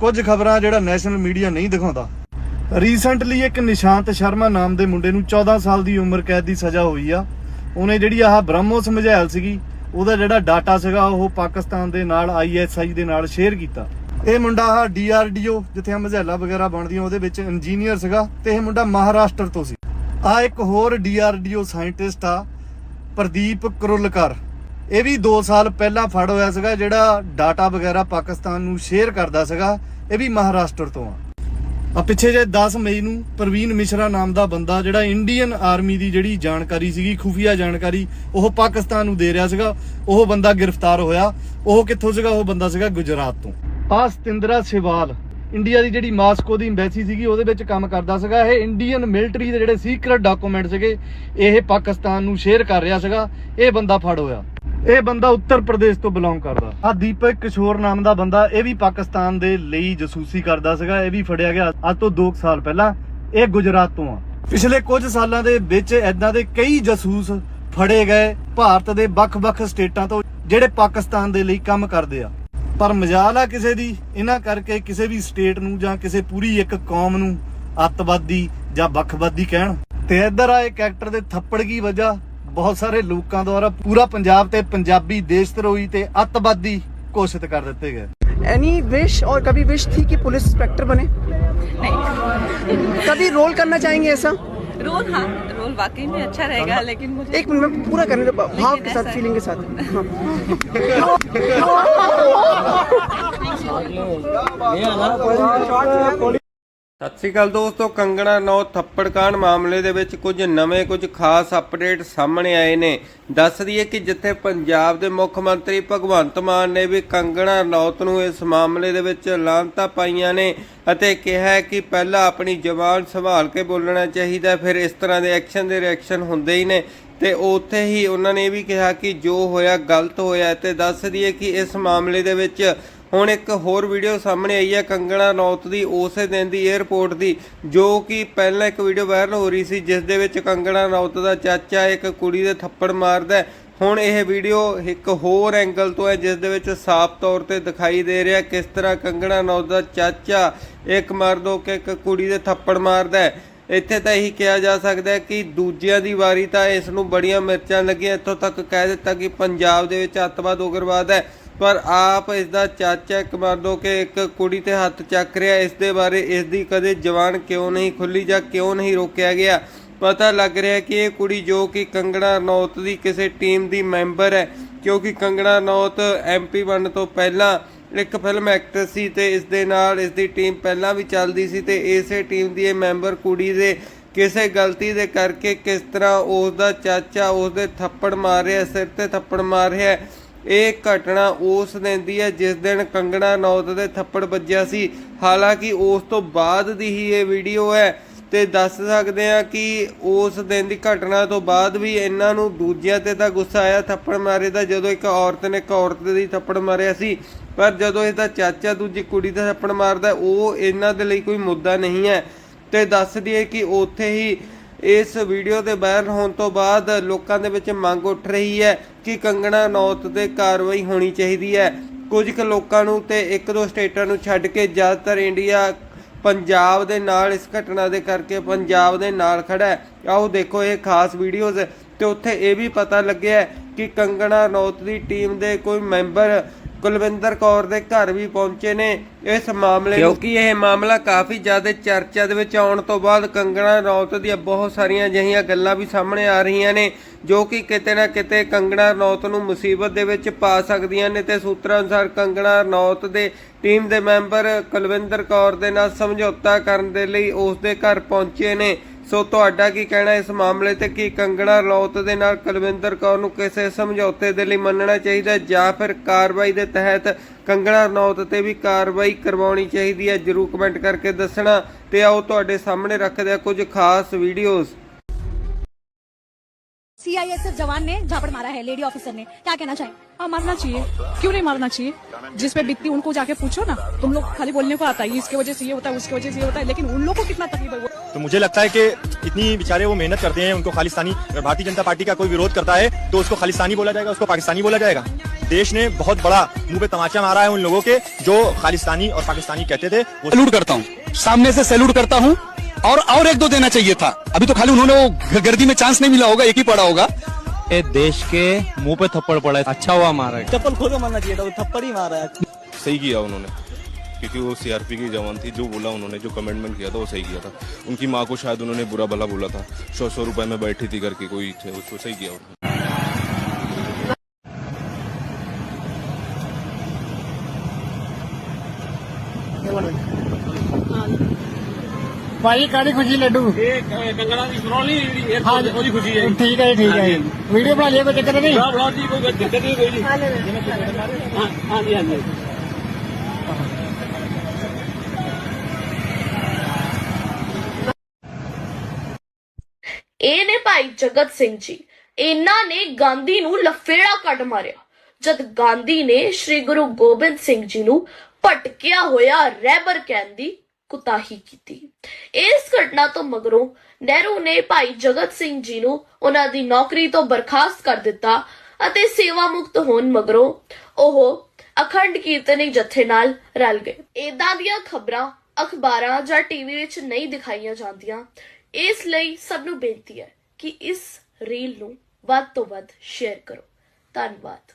ਕੁਝ ਖਬਰਾਂ ਜਿਹੜਾ ਨੈਸ਼ਨਲ ਮੀਡੀਆ ਨਹੀਂ ਦਿਖਾਉਂਦਾ। ਰੀਸੈਂਟਲੀ ਇੱਕ ਨਿਸ਼ਾਂਤ ਸ਼ਰਮਾ ਨਾਮ ਦੇ ਮੁੰਡੇ ਨੂੰ 14 ਸਾਲ ਦੀ ਉਮਰ ਕੈਦ ਦੀ ਸਜ਼ਾ ਹੋਈ ਆ। ਉਹਨੇ ਜਿਹੜੀ ਆਹ ਬ੍ਰਹਮੋਸ ਮਝੈਲ ਸੀਗੀ, ਉਹਦਾ ਜਿਹੜਾ ਡਾਟਾ ਸੀਗਾ, ਉਹ ਪਾਕਿਸਤਾਨ ਦੇ ਨਾਲ ਆਈਐਸਆਈ ਦੇ ਨਾਲ ਸ਼ੇਅਰ ਕੀਤਾ। ਇਹ ਮੁੰਡਾ ਆ ਡੀਆਰਡੀਓ ਜਿੱਥੇ ਆ ਮਝੈਲਾਂ ਵਗੈਰਾ ਬਣਦੀਆਂ, ਉਹਦੇ ਵਿੱਚ ਇੰਜੀਨੀਅਰ ਸੀਗਾ ਤੇ ਇਹ ਮੁੰਡਾ ਮਹਾਰਾਸ਼ਟਰ ਤੋਂ ਸੀ। ਆ ਇੱਕ ਹੋਰ ਡੀਆਰਡੀਓ ਸਾਇੰਟਿਸਟ ਆ, ਪ੍ਰਦੀਪ ਕਰੁਲਕਰ। ਇਹ ਵੀ 2 ਸਾਲ ਪਹਿਲਾਂ ਫੜ ਹੋਇਆ ਸੀਗਾ, ਜਿਹੜਾ ਡਾਟਾ ਵਗੈਰਾ ਪਾਕਿਸਤਾਨ ਨੂੰ ਸ਼ੇਅਰ ਕਰਦਾ ਸੀਗਾ, ਇਹ ਵੀ ਮਹਾਰਾਸ਼ਟਰ ਤੋਂ ਆ। ਆ ਪਿੱਛੇ ਜੇ 10 ਮਈ ਨੂੰ ਪ੍ਰਵੀਨ ਮਿਸ਼ਰਾ ਨਾਮ ਦਾ ਬੰਦਾ, ਜਿਹੜਾ ਇੰਡੀਅਨ ਆਰਮੀ ਦੀ ਜਿਹੜੀ ਜਾਣਕਾਰੀ ਸੀਗੀ, ਖੁਫੀਆ ਜਾਣਕਾਰੀ, ਉਹ ਪਾਕਿਸਤਾਨ ਨੂੰ ਦੇ ਰਿਹਾ ਸੀਗਾ। ਉਹ ਬੰਦਾ ਗ੍ਰਿਫਤਾਰ ਹੋਇਆ। ਉਹ ਕਿੱਥੋਂ ਸੀਗਾ? ਉਹ ਬੰਦਾ ਸੀਗਾ ਗੁਜਰਾਤ ਤੋਂ। ਆ ਸਤਿੰਦਰਾ ਸਿਵਾਲ, ਇੰਡੀਆ ਦੀ ਜਿਹੜੀ ਮਾਸਕੋ ਦੀ ਐਮਬੈਸੀ ਸੀਗੀ, ਉਹਦੇ ਵਿੱਚ ਕੰਮ ਕਰਦਾ ਸੀਗਾ। ਇਹ ਇੰਡੀਅਨ ਮਿਲਟਰੀ ਦੇ ਜਿਹੜੇ ਸੀਕ੍ਰੇਟ ਡਾਕੂਮੈਂਟ ਸੀਗੇ, ਇਹ ਪਾਕਿਸਤਾਨ ਨੂੰ ਸ਼ੇਅਰ ਕਰ ਰਿਹਾ ਸੀਗਾ। ਇਹ ਬੰਦਾ ਫੜ ਹੋਇਆ। ਇਹ ਬੰਦਾ ਉੱਤਰ ਪ੍ਰਦੇਸ਼ ਤੋਂ ਬਿਲੋਂਗ ਕਰਦਾ। ਆ ਦੀਪਕ ਕਿਸ਼ੋਰ ਨਾਮ ਦਾ ਬੰਦਾ, ਇਹ ਵੀ ਪਾਕਿਸਤਾਨ ਦੇ ਲਈ ਜਸੂਸੀ ਕਰਦਾ ਸੀਗਾ, ਇਹ ਵੀ ਫੜਿਆ ਗਿਆ ਅੱਜ ਤੋਂ 2 ਸਾਲ ਪਹਿਲਾਂ, ਇਹ ਗੁਜਰਾਤ ਤੋਂ ਆ। ਪਿਛਲੇ ਕੁਝ ਸਾਲਾਂ ਦੇ ਵਿੱਚ ਐਦਾਂ ਦੇ ਕਈ ਜਸੂਸ ਫੜੇ ਗਏ ਭਾਰਤ ਦੇ ਵੱਖ-ਵੱਖ ਸਟੇਟਾਂ ਤੋਂ, ਜਿਹੜੇ ਪਾਕਿਸਤਾਨ ਦੇ ਲਈ ਕੰਮ ਕਰਦੇ ਆ। ਪਰ ਮਜਾਲ ਆ ਕਿਸੇ ਦੀ, ਇਹਨਾਂ ਕਰਕੇ ਕਿਸੇ ਵੀ ਸਟੇਟ ਨੂੰ ਜਾਂ ਕਿਸੇ ਪੂਰੀ ਇੱਕ ਕੌਮ ਨੂੰ ਅੱਤਵਾਦੀ ਜਾਂ ਵੱਖਵਾਦੀ ਕਹਿਣ। ਤੇ ਇੱਧਰ ਆ ਇੱਕ ਐਕਟਰ ਦੇ ਥੱਪੜ ਕੀ ਵਜ੍ਹਾ? ਬਹੁਤ ਸਾਰੇ ਲੋਕਾਂ ਦੁਆਰਾ ਪੂਰਾ ਪੰਜਾਬ ਤੇ ਪੰਜਾਬੀ ਦੇਸ਼ ਧਰੋਹੀ ਤੇ ਅੱਤਵਾਦੀ ਘੋਸ਼ਿਤ ਕਰ ਦਿੱਤੇ ਗਏ एनी विश और कभी विश थी कि पुलिस इंस्पेक्टर बने कभी रोल करना चाहेंगे ऐसा रोल हाँ रोल वाकई में अच्छा रहेगा लेकिन मुझे एक मिनट में पूरा करने दो भाव लेकिन के साथ ऐसा- फीलिंग के साथ हाँ। ਸਤਿ ਸ਼੍ਰੀ ਅਕਾਲ ਦੋਸਤੋ, ਕੰਗਣਾ ਨੌ ਥੱਪੜ ਕਾਂਡ ਮਾਮਲੇ ਦੇ ਵਿੱਚ ਕੁਝ ਨਵੇਂ, ਕੁਝ ਖਾਸ ਅਪਡੇਟ ਸਾਹਮਣੇ ਆਏ ਨੇ। ਦੱਸ ਦਈਏ ਕਿ ਜਿੱਥੇ ਪੰਜਾਬ ਦੇ ਮੁੱਖ ਮੰਤਰੀ ਭਗਵੰਤ ਮਾਨ ਨੇ ਵੀ ਕੰਗਣਾ ਨੌਤ ਨੂੰ ਇਸ ਮਾਮਲੇ ਦੇ ਵਿੱਚ ਲਾਂਤਾ ਪਾਈਆਂ ਨੇ ਅਤੇ ਕਿਹਾ ਕਿ ਪਹਿਲਾਂ ਆਪਣੀ ਜ਼ਬਾਨ ਸੰਭਾਲ ਕੇ ਬੋਲਣਾ ਚਾਹੀਦਾ ਫਿਰ ਇਸ ਤਰ੍ਹਾਂ ਦੇ ਐਕਸ਼ਨ ਦੇ ਰਿਐਕਸ਼ਨ ਹੁੰਦੇ ਹੀ ਨੇ। ਤੇ ਉੱਥੇ ਹੀ ਉਹਨਾਂ ਨੇ ਇਹ ਵੀ ਕਿਹਾ ਕਿ ਜੋ ਹੋਇਆ ਗਲਤ ਹੋਇਆ ਤੇ ਦੱਸ ਦਈਏ ਕਿ ਇਸ ਮਾਮਲੇ ਦੇ ਵਿੱਚ ਹੁਣ ਇੱਕ ਹੋਰ ਵੀਡੀਓ ਸਾਹਮਣੇ ਆਈ ਹੈ ਕੰਗਣਾ ਰਣੌਤ ਦੀ, ਉਸੇ ਦਿਨ ਦੀ 에ਅਰਪੋਰਟ ਦੀ, ਜੋ ਕਿ ਪਹਿਲਾਂ ਇੱਕ ਵੀਡੀਓ ਵਾਇਰਲ ਹੋ ਰਹੀ ਸੀ, ਜਿਸ ਦੇ ਵਿੱਚ ਕੰਗਣਾ ਰਣੌਤ ਦਾ ਚਾਚਾ ਇੱਕ ਕੁੜੀ ਦੇ ਥੱਪੜ ਮਾਰਦਾ ਹੁਣ ਇਹ ਵੀਡੀਓ ਇੱਕ ਹੋਰ ਐਂਗਲ ਤੋਂ ਹੈ, ਜਿਸ ਦੇ ਵਿੱਚ ਸਾਫ਼ ਤੌਰ ਤੇ ਦਿਖਾਈ ਦੇ ਰਿਹਾ ਕਿਸ ਤਰ੍ਹਾਂ ਕੰਗਣਾ ਰਣੌਤ ਦਾ ਚਾਚਾ ਇੱਕ ਮਰਦ ਹੋ ਕੇ ਇੱਕ ਕੁੜੀ ਦੇ ਥੱਪੜ ਮਾਰਦਾ ਹੈ। ਇੱਥੇ ਤਾਂ ਇਹੀ ਕਿਹਾ ਜਾ ਸਕਦਾ ਹੈ ਕਿ ਦੂਜਿਆਂ ਦੀ ਵਾਰੀ ਤਾਂ ਇਸ ਨੂੰ ਬੜੀਆਂ ਮਿਰਚਾਂ ਲੱਗੀਆਂ। ਇੱਥੋਂ ਤੱਕ ਕਹਿ ਦਿੱਤਾ ਕਿ ਪੰਜਾਬ ਦੇ ਵਿੱਚ ਅੱਤਵਾਦ ਉਗਰਵਾਦ ਹੈ। ਪਰ ਆਪ ਇਸ ਦਾ ਚਾਚਾ ਇੱਕ ਮਰਦ ਹੋ ਕੇ ਇੱਕ ਕੁੜੀ ਤੇ ਹੱਥ ਚੱਕ ਰਿਹਾ, ਇਸ ਦੇ ਬਾਰੇ ਇਸ ਦੀ ਕਦੇ ਜਵਾਨ ਕਿਉਂ ਨਹੀਂ ਖੁੱਲੀ ਜਾਂ ਕਿਉਂ ਨਹੀਂ ਰੋਕਿਆ ਗਿਆ? ਪਤਾ ਲੱਗ ਰਿਹਾ ਕਿ ਇਹ ਕੁੜੀ ਜੋ ਕਿ ਕੰਗਣਾ ਰਣੌਤ ਦੀ ਕਿਸੇ ਟੀਮ ਦੀ ਮੈਂਬਰ ਹੈ, ਕਿਉਂਕਿ ਕੰਗਣਾ ਰਣੌਤ ਐਮਪੀ ਬਣਨ ਤੋਂ ਪਹਿਲਾਂ ਇੱਕ ਫਿਲਮ ਐਕਟਰ ਸੀ ਤੇ ਇਸ ਦੇ ਨਾਲ ਇਸ ਦੀ ਟੀਮ ਪਹਿਲਾਂ ਵੀ ਚੱਲਦੀ ਸੀ ਤੇ ਇਸੇ ਟੀਮ ਦੀ ਇਹ ਮੈਂਬਰ ਕੁੜੀ ਦੇ ਕਿਸੇ ਗਲਤੀ ਦੇ ਕਰਕੇ ਕਿਸ ਤਰ੍ਹਾਂ ਉਸ ਦਾ ਚਾਚਾ ਉਸ ਦੇ ਥੱਪੜ ਮਾਰ ਰਿਹਾ, ਸਿਰ ਤੇ ਥੱਪੜ ਮਾਰ ਰਿਹਾ ਇਹ ਘਟਨਾ ਉਸ ਦਿਨ ਦੀ ਹੈ, ਜਿਸ ਦਿਨ ਕੰਗਣਾ ਨੌਤ ਦੇ ਥੱਪੜ ਵੱਜਿਆ ਸੀ। ਹਾਲਾਂਕਿ ਉਸ ਤੋਂ ਬਾਅਦ ਦੀ ਹੀ ਇਹ ਵੀਡੀਓ ਹੈ ਤੇ ਦੱਸ ਸਕਦੇ ਆ ਕਿ ਉਸ ਦਿਨ ਦੀ ਘਟਨਾ ਤੋਂ ਬਾਅਦ ਵੀ ਇਹਨਾਂ ਨੂੰ ਦੂਜਿਆਂ ਤੇ ਤਾਂ ਗੁੱਸਾ ਆਇਆ। ਥੱਪੜ ਮਾਰੇ ਦਾ ਜਦੋਂ ਇੱਕ ਔਰਤ ਨੇ ਇੱਕ ਔਰਤ ਦੀ ਥੱਪੜ ਮਾਰਿਆ ਸੀ, ਪਰ ਜਦੋਂ ਇਹਦਾ ਚਾਚਾ ਦੂਜੀ ਕੁੜੀ ਦਾ ਥੱਪੜ ਮਾਰਦਾ, ਉਹ ਇਹਨਾਂ ਦੇ ਲਈ ਕੋਈ ਮੁੱਦਾ ਨਹੀਂ ਹੈ। ਤੇ ਦੱਸ ਦਈਏ ਕਿ ਉੱਥੇ ਹੀ ਇਸ ਵੀਡੀਓ ਦੇ ਵਾਇਰਲ ਹੋਣ ਤੋਂ ਬਾਅਦ ਲੋਕਾਂ ਦੇ ਵਿੱਚ ਮੰਗ ਉੱਠ ਰਹੀ ਹੈ ਕਿ ਕੰਗਣਾ ਨੌਤ ਤੇ ਕਾਰਵਾਈ ਹੋਣੀ ਚਾਹੀਦੀ ਹੈ। ਕੁਝ ਕੁ ਲੋਕਾਂ ਨੂੰ ਤੇ ਇੱਕ ਦੋ ਸਟੇਟਾਂ ਨੂੰ ਛੱਡ ਕੇ ਜ਼ਿਆਦਾਤਰ ਇੰਡੀਆ, ਪੰਜਾਬ ਦੇ ਨਾਲ ਇਸ ਘਟਨਾ ਦੇ ਕਰਕੇ ਪੰਜਾਬ ਦੇ ਨਾਲ ਖੜਾ ਹੈ। ਆਓ ਦੇਖੋ ਇਹ ਖਾਸ ਵੀਡੀਓਜ਼ ਤੇ ਉੱਥੇ ਇਹ ਵੀ ਪਤਾ ਲੱਗਿਆ ਕਿ ਕੰਗਣਾ ਰਣੌਤ ਦੀ ਟੀਮ ਦੇ ਕੋਈ ਮੈਂਬਰ ਕੁਲਵਿੰਦਰ ਕੌਰ ਦੇ ਘਰ ਵੀ ਪਹੁੰਚੇ ਨੇ। ਇਸ ਮਾਮਲੇ ਕਿਉਂਕਿ ਇਹ ਮਾਮਲਾ ਕਾਫੀ ਜ਼ਿਆਦਾ ਚਰਚਾ ਦੇ ਵਿੱਚ ਆਉਣ ਤੋਂ ਬਾਅਦ ਕੰਗਣਾ ਰਣੌਤ ਦੀਆਂ ਬਹੁਤ ਸਾਰੀਆਂ ਅਜਿਹੀਆਂ ਗੱਲਾਂ ਵੀ ਸਾਹਮਣੇ ਆ ਰਹੀਆਂ ਨੇ ਜੋ ਕਿ ਕਿਤੇ ਨਾ ਕਿਤੇ ਕੰਗਣਾ ਰਣੌਤ ਨੂੰ ਮੁਸੀਬਤ ਦੇ ਵਿੱਚ ਪਾ ਸਕਦੀਆਂ ਨੇ ਤੇ ਸੂਤਰਾਂ ਅਨੁਸਾਰ ਕੰਗਣਾ ਰਣੌਤ ਦੇ ਟੀਮ ਦੇ ਮੈਂਬਰ ਕੁਲਵਿੰਦਰ ਕੌਰ ਦੇ ਨਾਲ ਸਮਝੌਤਾ ਕਰਨ ਦੇ ਲਈ ਉਸ ਦੇ ਘਰ ਪਹੁੰਚੇ ਨੇ। ਸੋ ਤੁਹਾਡਾ ਕੀ ਕਹਿਣਾ ਇਸ ਮਾਮਲੇ ਤੇ? ਕੀ ਕੰਗਣਾ ਰਣੌਤ ਦੇ ਨਾਲ ਕੁਲਵਿੰਦਰ ਕੌਰ ਨੂੰ ਕਿਸੇ ਸਮਝੌਤੇ ਦੇ ਲਈ ਮੰਨਣਾ ਚਾਹੀਦਾ ਜਾਂ ਫਿਰ ਕਾਰਵਾਈ ਦੇ ਤਹਿਤ ਕੰਗਣਾ ਰਣੌਤ ਤੇ ਵੀ ਕਾਰਵਾਈ ਕਰਵਾਉਣੀ ਚਾਹੀਦੀ ਹੈ? ਜਰੂਰ ਕਮੈਂਟ ਕਰਕੇ ਦੱਸਣਾ ਤੇ ਆਓ ਤੁਹਾਡੇ ਸਾਹਮਣੇ ਰੱਖਦੇ ਆ ਕੁਝ ਖਾਸ ਵੀਡੀਓਜ਼। सीआईएसएफ जवान ने झापड़ मारा है लेडी ऑफिसर ने। क्या कहना चाहें? हाँ मारना चाहिए। क्यों नहीं मारना चाहिए? जिस पे बीतती उनको जाके पूछो ना तुम लोग खाली बोलने को आता है इसके वजह से ये होता है उसके वजह से ये होता है। लेकिन उन लोगों को कितना तकलीफ़ है तो मुझे लगता है कि इतनी बेचारे वो मेहनत करते हैं उनको खालिस्तानी अगर भारतीय जनता पार्टी का कोई विरोध करता है तो उसको खालिस्तानी बोला जाएगा उसको पाकिस्तानी बोला जाएगा। देश ने बहुत बड़ा मुँह पे तमाचा मारा है उन लोगों के जो खालिस्तानी और पाकिस्तानी कहते थे वो सैल्यूट करता हूँ। सामने से सैल्यूट करता हूँ। और और एक दो देना चाहिए था। अभी तो खाली उन्होंने वो गर्दी में चांस नहीं मिला होगा एक ही पड़ा होगा। ये देश के मुँह पे थप्पड़ पड़ा है। अच्छा हुआ मारा। है चप्पल खोल के मारना चाहिए था वो थप्पड़ ही मारा है। सही किया उन्होंने क्योंकि वो सीआरपी की जवान थी जो बोला उन्होंने जो कमेंटमेंट किया था वो सही किया था। उनकी माँ को शायद उन्होंने बुरा भला बोला था। सौ सौ रुपए में बैठी थी करके कोई थे उसको सही किया उन्होंने। ਭਾਈ ਕਾਦੀ ਖੁਸ਼ੀ ਲੱਡੂ? ਇਹ ਕੰਗਣਾ ਦੀ ਸੁਣੋ ਨਹੀਂ ਹਾਂ ਉਹਦੀ ਖੁਸ਼ੀ ਹੈ ਠੀਕ ਹੈ ਜੀ, ਠੀਕ ਹੈ ਵੀਡੀਓ ਬਣਾ ਲਿਆ ਕੋਈ ਚੱਕਰ ਨਹੀਂ? ਬਣਾ ਬਣਾ ਜੀ ਕੋਈ ਦਿੱਕਤ ਨਹੀਂ ਕੋਈ ਹਾਂ ਹਾਂ ਜੀ ਹਾਂ ਜੀ ਇਹ ਨੇ ਭਾਈ ਜਗਤ ਸਿੰਘ ਜੀ। ਇਹਨਾਂ ਨੇ ਗਾਂਧੀ ਨੂੰ ਲਫੇੜਾ ਕੱਢ ਮਾਰਿਆ। ਜਦ ਗਾਂਧੀ ਨੇ ਸ੍ਰੀ ਗੁਰੂ ਗੋਬਿੰਦ ਸਿੰਘ ਜੀ ਨੂੰ ਭਟਕਿਆ ਹੋਇਆ ਰਹਿਬਰ ਕਹਿਣ ਦੀ ਕੁਤਾਹੀ ਕੀਤੀ। ਇਸ ਘਟਨਾ ਤੋਂ ਮਗਰੋਂ ਨਹਿਰੂ ਨੇ ਭਾਈ ਜਗਤ ਸਿੰਘ ਜੀ ਨੂੰ ਉਹਨਾਂ ਦੀ ਨੌਕਰੀ ਤੋਂ ਬਰਖਾਸਤ ਕਰ ਦਿੱਤਾ ਅਤੇ ਸੇਵਾ ਮੁਕਤ ਹੋਣ ਮਗਰੋਂ ਉਹ ਅਖੰਡ ਕੀਰਤਨੀ ਜਥੇ ਨਾਲ ਰਲ ਗਏ। ਇਦਾਂ ਦੀਆਂ ਖਬਰਾਂ ਅਖਬਾਰਾਂ ਜਾਂ ਟੀਵੀ ਵਿੱਚ ਨਹੀਂ ਦਿਖਾਈਆਂ ਜਾਂਦੀਆਂ। ਇਸ ਲਈ ਸਭ ਨੂੰ ਬੇਨਤੀ ਹੈ ਕਿ ਇਸ ਰੀਲ ਨੂੰ ਵੱਧ ਤੋਂ ਵੱਧ ਸ਼ੇਅਰ ਕਰੋ। ਧੰਨਵਾਦ।